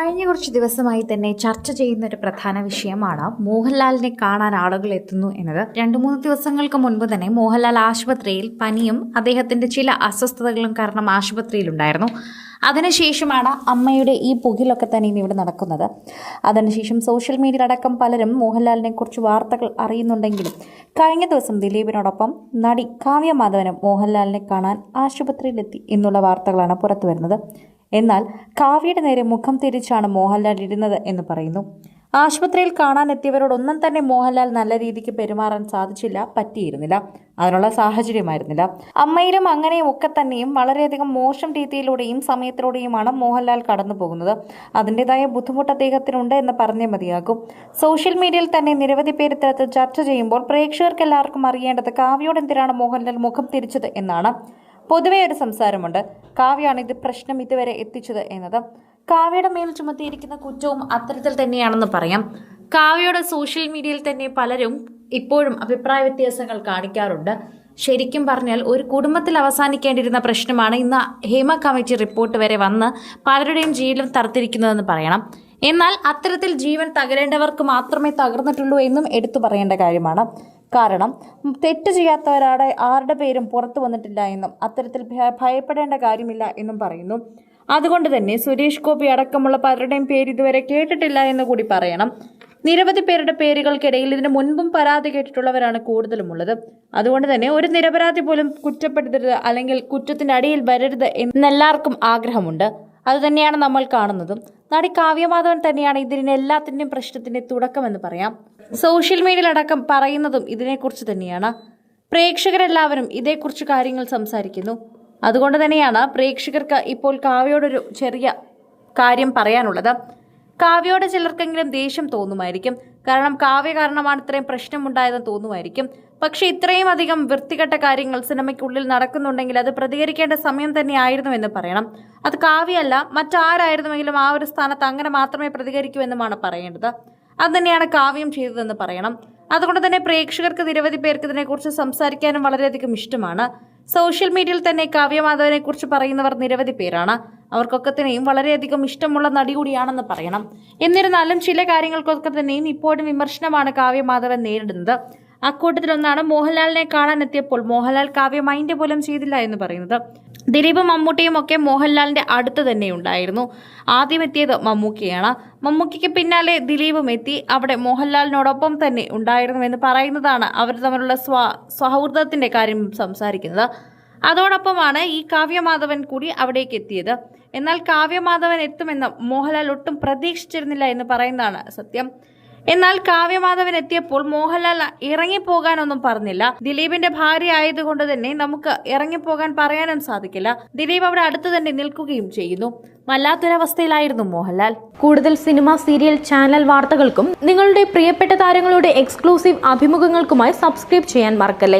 കഴിഞ്ഞ കുറച്ച് ദിവസമായി തന്നെ ചർച്ച ചെയ്യുന്ന ഒരു പ്രധാന വിഷയമാണ് മോഹൻലാലിനെ കാണാൻ ആളുകൾ എത്തുന്നു എന്നത്. രണ്ടു മൂന്ന് ദിവസങ്ങൾക്ക് മുൻപ് തന്നെ മോഹൻലാൽ ആശുപത്രിയിൽ പനിയും അദ്ദേഹത്തിന്റെ ചില അസ്വസ്ഥതകളും കാരണം ആശുപത്രിയിലുണ്ടായിരുന്നു. അതിനുശേഷമാണ് അമ്മയുടെ ഈ പുകിലൊക്കെ തന്നെ ഇന്ന് ഇവിടെ നടക്കുന്നത്. അതിനുശേഷം സോഷ്യൽ മീഡിയയിലടക്കം പലരും മോഹൻലാലിനെ കുറിച്ച് വാർത്തകൾ അറിയുന്നുണ്ടെങ്കിലും കഴിഞ്ഞ ദിവസം ദിലീപിനോടൊപ്പം നടി കാവ്യ മാധവനും മോഹൻലാലിനെ കാണാൻ ആശുപത്രിയിലെത്തി എന്നുള്ള വാർത്തകളാണ് പുറത്തു വരുന്നത് എന്നാൽ കാവ്യയുടെ നേരെ മുഖം തിരിച്ചാണ് മോഹൻലാൽ ഇരുന്നത് എന്ന് പറയുന്നു. ആശുപത്രിയിൽ കാണാനെത്തിയവരോടൊന്നും തന്നെ മോഹൻലാൽ നല്ല രീതിക്ക് പെരുമാറാൻ സാധിച്ചില്ല പറ്റിയിരുന്നില്ല. അതിനുള്ള സാഹചര്യമായിരുന്നില്ല. അമ്മയിലും അങ്ങനെയും ഒക്കെ തന്നെയും വളരെയധികം മോശം രീതിയിലൂടെയും സമയത്തിലൂടെയുമാണ് മോഹൻലാൽ കടന്നു പോകുന്നത്. അതിന്റെതായ ബുദ്ധിമുട്ട് അദ്ദേഹത്തിനുണ്ട് എന്ന് പറഞ്ഞേ മതിയാകും. സോഷ്യൽ മീഡിയയിൽ തന്നെ നിരവധി പേര് ഇത്തരത്തിൽ ചർച്ച ചെയ്യുമ്പോൾ പ്രേക്ഷകർക്ക് എല്ലാവർക്കും അറിയേണ്ടത് കാവ്യയോട് എന്തിനാണ് മോഹൻലാൽ മുഖം തിരിച്ചത് എന്നാണ്. പൊതുവെ ഒരു സംസാരമുണ്ട്. കാവ്യാണ് ഇത് പ്രശ്നം ഇതുവരെ എത്തിച്ചത് എന്നത്. കാവ്യയുടെ മേൽ ചുമത്തിയിരിക്കുന്ന കുറ്റവും അത്തരത്തിൽ തന്നെയാണെന്ന് പറയാം. കാവ്യയുടെ സോഷ്യൽ മീഡിയയിൽ തന്നെ പലരും ഇപ്പോഴും അഭിപ്രായ വ്യത്യാസങ്ങൾ കാണിക്കാറുണ്ട്. ശരിക്കും പറഞ്ഞാൽ ഒരു കുടുംബത്തിൽ അവസാനിക്കേണ്ടിയിരുന്ന പ്രശ്നമാണ് ഇന്ന് ഹേമ കമ്മിറ്റി റിപ്പോർട്ട് വരെ വന്ന് പലരുടെയും ജീവനും തറുത്തിരിക്കുന്നതെന്ന് പറയണം. എന്നാൽ അത്തരത്തിൽ ജീവൻ തകരേണ്ടവർക്ക് മാത്രമേ തകർന്നിട്ടുള്ളൂ എന്നും എടുത്തു പറയേണ്ട കാര്യമാണ്. കാരണം തെറ്റ് ചെയ്യാത്തവരാടെ ആരുടെ പേരും പുറത്തു വന്നിട്ടില്ല എന്നും അത്തരത്തിൽ ഭയപ്പെടേണ്ട കാര്യമില്ല എന്നും പറയുന്നു. അതുകൊണ്ട് തന്നെ സുരേഷ് ഗോപി അടക്കമുള്ള പലരുടെയും പേര് ഇതുവരെ കേട്ടിട്ടില്ല എന്ന് കൂടി പറയണം. നിരവധി പേരുടെ പേരുകൾക്കിടയിൽ ഇതിനു മുൻപും പരാതി കേട്ടിട്ടുള്ളവരാണ് കൂടുതലുമുള്ളത്. അതുകൊണ്ട് തന്നെ ഒരു നിരപരാധി പോലും കുറ്റപ്പെടുത്തരുത് അല്ലെങ്കിൽ കുറ്റത്തിന്റെ അടിയിൽ വരരുത് എന്നെല്ലാവർക്കും ആഗ്രഹമുണ്ട്. അതുതന്നെയാണ് നമ്മൾ കാണുന്നതും. നടി കാവ്യമാധവൻ തന്നെയാണ് ഇതിന് എല്ലാത്തിന്റെയും തുടക്കം തുടക്കമെന്ന് പറയാം. സോഷ്യൽ മീഡിയയിലടക്കം പറയുന്നതും ഇതിനെക്കുറിച്ച് തന്നെയാണ്. പ്രേക്ഷകരെല്ലാവരും ഇതേക്കുറിച്ച് കാര്യങ്ങൾ സംസാരിക്കുന്നു. അതുകൊണ്ട് തന്നെയാണ് പ്രേക്ഷകർക്ക് ഇപ്പോൾ കാവ്യയോടൊരു ചെറിയ കാര്യം പറയാനുള്ളത്. കാവ്യയോട് ചിലർക്കെങ്കിലും ദേഷ്യം തോന്നുമായിരിക്കും. കാരണം കാവ്യ കാരണമാണ് ഇത്രയും പ്രശ്നമുണ്ടായതെന്ന് തോന്നുമായിരിക്കും. പക്ഷെ ഇത്രയും അധികം വൃത്തികെട്ട കാര്യങ്ങൾ സിനിമയ്ക്കുള്ളിൽ നടക്കുന്നുണ്ടെങ്കിൽ അത് പ്രതികരിക്കേണ്ട സമയം തന്നെയായിരുന്നു എന്ന് പറയണം. അത് കാവ്യല്ല മറ്റാരായിരുന്നുവെങ്കിലും ആ ഒരു സ്ഥാനത്ത് അങ്ങനെ മാത്രമേ പ്രതികരിക്കൂ എന്നുമാണ് പറയേണ്ടത്. അത് തന്നെയാണ് കാവ്യം ചെയ്തതെന്ന് പറയണം. അതുകൊണ്ട് തന്നെ പ്രേക്ഷകർക്ക് നിരവധി പേർക്ക് ഇതിനെക്കുറിച്ച് സംസാരിക്കാനും വളരെയധികം ഇഷ്ടമാണ്. സോഷ്യൽ മീഡിയയിൽ തന്നെ കാവ്യമാധവനെ കുറിച്ച് പറയുന്നവർ നിരവധി പേരാണ്. അവർക്കൊക്കെ തന്നെയും വളരെയധികം ഇഷ്ടമുള്ള നടി കൂടിയാണെന്ന് പറയണം. എന്നിരുന്നാലും ചില കാര്യങ്ങൾക്കൊക്കെ തന്നെയും ഇപ്പോഴും വിമർശനമാണ് കാവ്യമാധവൻ നേരിടുന്നത്. അക്കൂട്ടത്തിലൊന്നാണ് മോഹൻലാലിനെ കാണാനെത്തിയപ്പോൾ മോഹൻലാൽ കാവ്യ മൈൻഡ് പോലും ചെയ്തില്ല എന്ന് പറയുന്നത്. ദിലീപും മമ്മൂട്ടിയും ഒക്കെ മോഹൻലാലിന്റെ അടുത്ത് തന്നെ ഉണ്ടായിരുന്നു. ആദ്യം എത്തിയത് മമ്മൂക്കിയാണ്. മമ്മൂക്കിക്ക് പിന്നാലെ ദിലീപും എത്തി. അവിടെ മോഹൻലാലിനോടൊപ്പം തന്നെ ഉണ്ടായിരുന്നു എന്ന് പറയുന്നതാണ് അവർ തമ്മിലുള്ള സ്വ സൗഹൃദത്തിന്റെ കാര്യം സംസാരിക്കുന്നത്. അതോടൊപ്പമാണ് ഈ കാവ്യമാധവൻ കൂടി അവിടേക്ക് എത്തിയത്. എന്നാൽ കാവ്യമാധവൻ എത്തുമെന്ന് മോഹൻലാൽ ഒട്ടും പ്രതീക്ഷിച്ചിരുന്നില്ല എന്ന് പറയുന്നതാണ് സത്യം. എന്നാൽ കാവ്യമാധവൻ എത്തിയപ്പോൾ മോഹൻലാൽ ഇറങ്ങിപ്പോകാനൊന്നും പറഞ്ഞില്ല. ദിലീപിന്റെ ഭാര്യ ആയതുകൊണ്ട് തന്നെ നമുക്ക് ഇറങ്ങിപ്പോകാൻ പറയാനും സാധിക്കില്ല. ദിലീപ് അവിടെ അടുത്ത് തന്നെ നിൽക്കുകയും ചെയ്യുന്നു. വല്ലാത്തൊരവസ്ഥയിലായിരുന്നു മോഹൻലാൽ. കൂടുതൽ സിനിമ സീരിയൽ ചാനൽ വാർത്തകൾക്കും നിങ്ങളുടെ പ്രിയപ്പെട്ട താരങ്ങളുടെ എക്സ്ക്ലൂസീവ് അഭിമുഖങ്ങൾക്കുമായി സബ്സ്ക്രൈബ് ചെയ്യാൻ മറക്കല്ലേ?